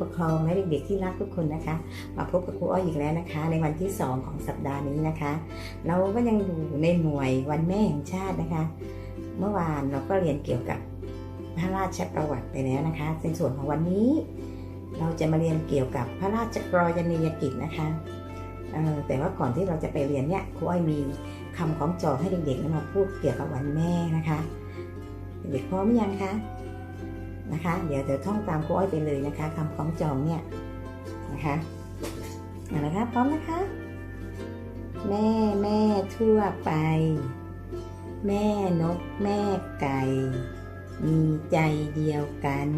ปกครองและเด็กๆที่รักทุกคนนะคะ มาพบกับครูอ้อยอีกแล้วนะคะ ในวันที่ 2 ของสัปดาห์นี้นะคะ เราก็ยังอยู่ในหน่วยวันแม่แห่งชาตินะคะ เมื่อวานเราก็เรียนเกี่ยวกับพระราชประวัติไปแล้วนะคะในส่วนของวันนี้ เราจะมาเรียนเกี่ยวกับพระราชกรณียกิจนะคะแต่ว่าก่อนที่เราจะไปเรียนเนี่ยครูอ้อยมีคำของจอให้เด็กๆมาพูดเกี่ยวกับวันแม่นะคะ เด็กพร้อมยังคะ นะคะ เดี๋ยวเดี๋ยวท่องตามครูอ้อยไปเลยนะคะคำของจองเนี่ยนะคะเอาละคะพร้อมนะคะ แม่แม่ทั่วไป แม่นกแม่ไก่ มีใจเดียวกัน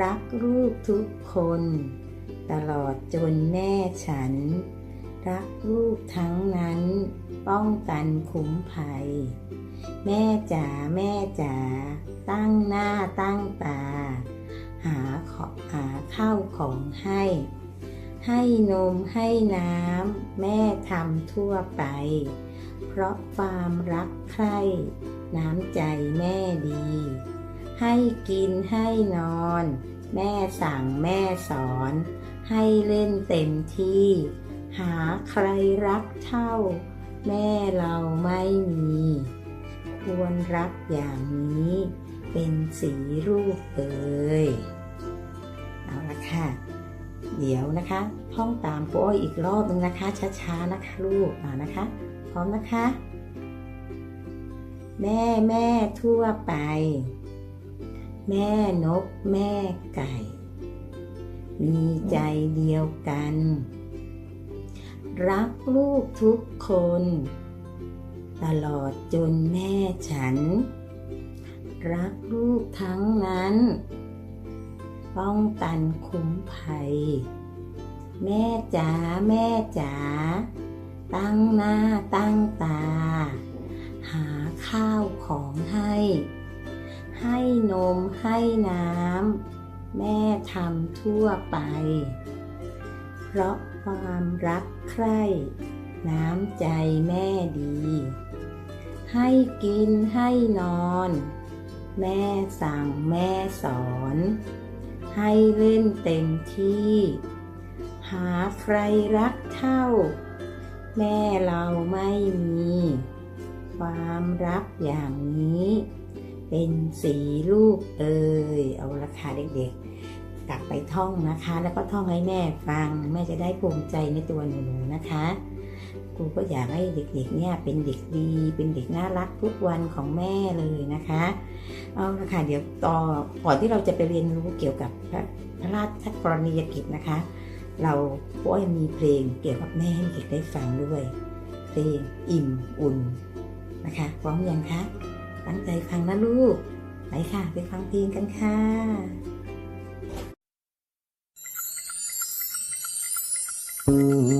รักลูกทุกคน ตลอดจนแม่ฉัน รักลูกทั้งนั้น ป้องกันคุ้มภัย แม่จ๋าแม่จ๋าตั้งหน้าตั้งตา หาขอหาข้าวของให้ ให้นมให้น้ำ แม่ทำทั่วไป เพราะความรักใคร่น้ำใจแม่ดี ให้กินให้นอน แม่สั่งแม่สอน ให้เล่นเต็มที่ หาใครรักเท่า แม่เราไม่มี ควรรักอย่างนี้ เป็นสีรูปเอ่ยเอาละค่ะ เดี๋ยวนะคะท่องตามป้อยอีกรอบนึงนะคะ ช้าๆนะคะลูกอ่านะคะ พร้อมนะคะ แม่แม่ทั่วไป แม่นกแม่ไก่ มีใจเดียวกัน รักลูกทุกคน ตลอดจนแม่ฉัน รักลูกทั้งนั้น ป้องกันคุ้มภัย แม่จ๋าแม่จ๋าตั้งหน้าตั้งตา หาข้าวของให้ ให้นมให้น้ำแม่ทำทั่วไป เพราะ ความรักใคร่ น้ำใจแม่ดี ให้กินให้นอน แม่สั่งแม่สอน ให้เล่นเต็มที่ หาใครรักเท่า แม่เราไม่มี ความรักอย่างนี้ เป็นสีลูกเอ่ยเอาราคาเด็กๆ กลับไปท่องนะคะ แล้วก็ท่องให้แม่ฟัง แม่จะได้ภูมิใจในตัวหนูๆนะคะครูก็อยากให้เด็กๆเนี่ยเป็นเด็กดี เป็นเด็กน่ารักทุกวันของแม่เลยนะคะเอาละค่ะเดี๋ยวต่อก่อนที่เราจะไปเรียนรู้เกี่ยวกับพระพระราชกรณียกิจนะคะ เราก็ยังมีเพลงเกี่ยวกับแม่ให้เด็กได้ฟังด้วย เพลงอิ่มอุ่นนะคะพร้อมยังคะตั้งใจฟังนะลูกไปค่ะ ไปฟังเพลงกันค่ะ อุ่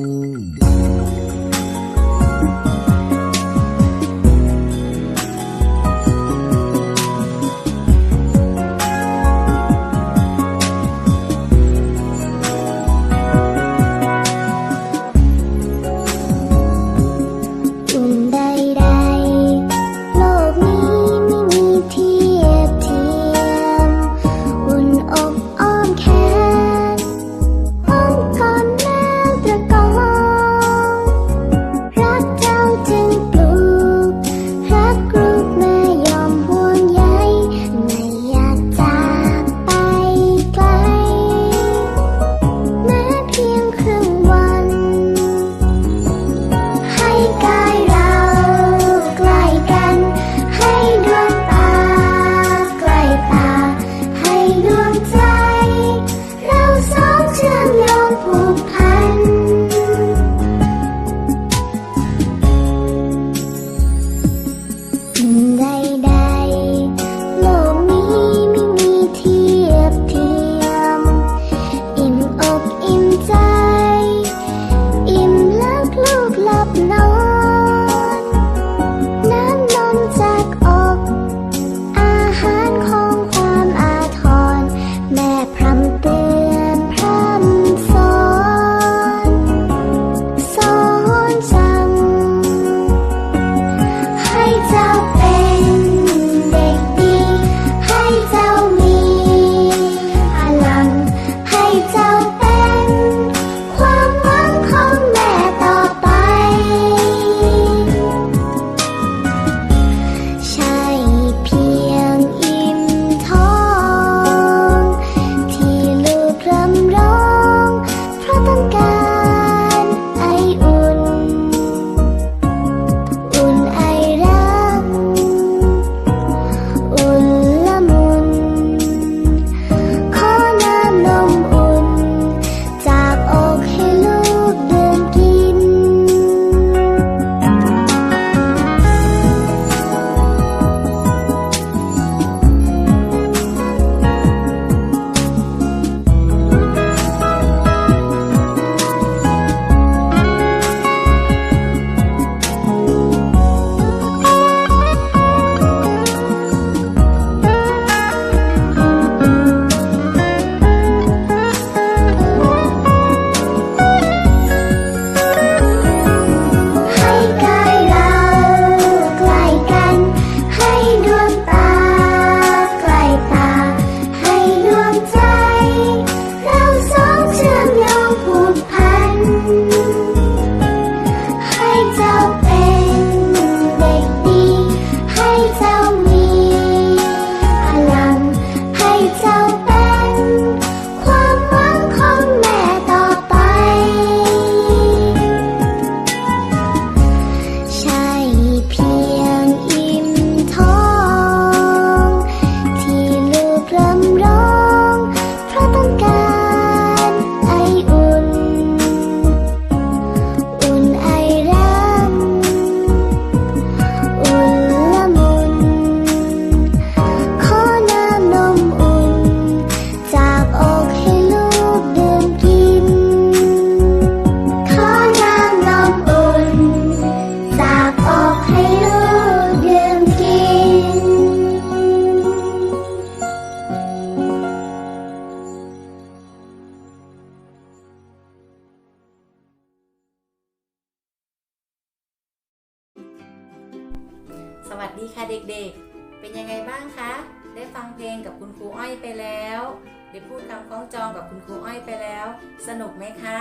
พูดคำคล้องจองกับคุณครูอ้อยไปแล้ว สนุกไหมคะ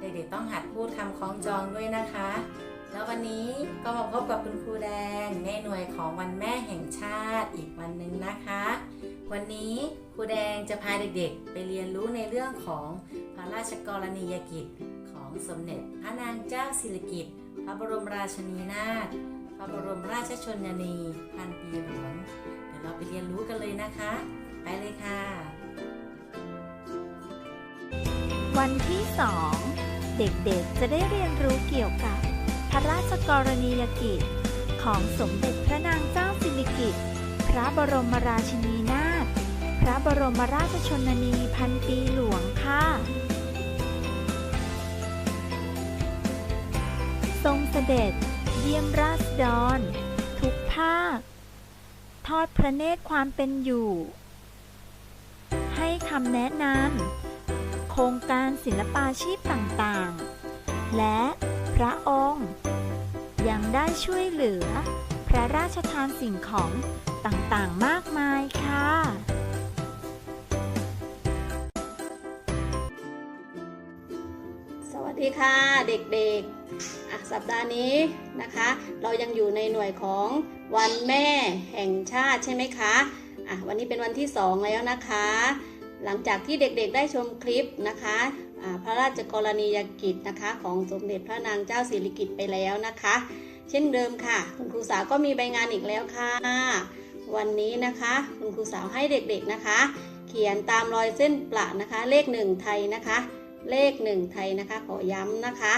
เด็กๆต้องหัดพูดคำคล้องจองด้วยนะคะ แล้ววันนี้ก็มาพบกับคุณครูแดงในหน่วยของวันแม่แห่งชาติอีกวันหนึ่งนะคะ วันนี้ครูแดงจะพาเด็กๆ ไปเรียนรู้ในเรื่องของพระราชกรณียกิจของสมเด็จพระนางเจ้าสิริกิติ์พระบรมราชินีนาถพระบรมราชชนนีพันปีหลวงเดี๋ยวเราไปเรียนรู้กันเลยนะคะ ไปเลยค่ะ วันที่สองเด็กๆจะได้เรียนรู้เกี่ยวกับ พระราชกรณียกิจ ของสมเด็จพระนางเจ้าสิริกิติ์พระบรมราชินีนาถพระบรมราชชนนีพันปีหลวงค่ะ ทรงเสด็จ เยี่ยมราษฎร ทุกภาค ทอดพระเนตรความเป็นอยู่ ให้คำแนะนำ โครงการศิลปาชีพต่างๆ และพระองค์ ยังได้ช่วยเหลือ พระราชทานสิ่งของต่างๆ มากมายค่ะ สวัสดีค่ะเด็กๆอะสัปดาห์นี้นะคะ เรายังอยู่ในหน่วยของวันแม่แห่งชาติใช่ไหมคะอะวันนี้เป็นวันที่สองแล้วนะคะ หลังจากที่เด็กๆได้ชมคลิปนะคะพระราชกรณียกิจนะคะ ของสมเด็จพระนางเจ้าสิริกิติ์ไปแล้วนะคะ เช่นเดิมค่ะ คุณครูสาวก็มีใบงานอีกแล้วค่ะ วันนี้นะคะ คุณครูสาวให้เด็กๆนะคะ เขียนตามรอยเส้นประนะคะ เลขหนึ่งไทยนะคะ เลขหนึ่งไทยนะคะ ขอย้ำนะคะ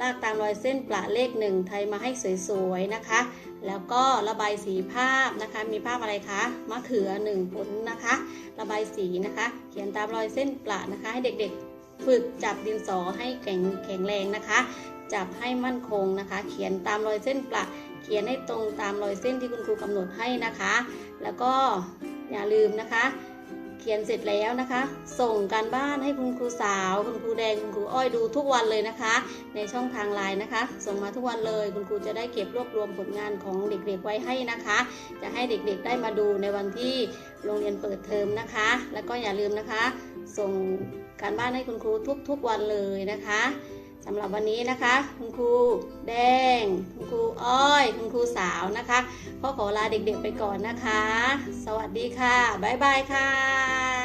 ลากตามรอยเส้นประเลขหนึ่งไทยมาให้สวยๆนะคะ แล้วก็ระบายสีภาพนะคะ มีภาพอะไรคะมะเขือหนึ่งผลนะคะ ระบายสีนะคะ เขียนตามรอยเส้นประนะคะ ให้เด็กๆ ฝึกจับดินสอให้แข็งแข็งแรงนะคะ จับให้มั่นคงนะคะ เขียนตามรอยเส้นประเขียนให้ตรงตามรอยเส้นที่คุณครูกำหนดให้นะคะ แล้วก็อย่าลืมนะคะ ขียนเสร็จแล้วนะคะ ส่งการบ้านให้คุณครูสาว คุณครูแดงคุณครูอ้อยดูทุกวันเลยนะคะ ในช่องทางไลน์นะคะ ส่งมาทุกวันเลยคุณครูจะได้เก็บรวบรวมผลงานของเด็กๆไว้ให้นะคะ จะให้เด็กๆได้มาดูในวันที่โรงเรียนเปิดเทอมนะคะ แล้วก็อย่าลืมนะคะ ส่งการบ้านให้คุณครูทุกๆวันเลยนะคะ สำหรับวันนี้นะคะ คุณครูแดง คุณครูอ้อย คุณครูสาวนะคะก็ขอลาเด็กๆไปก่อนนะคะ สวัสดีค่ะ บ๊ายบายค่ะ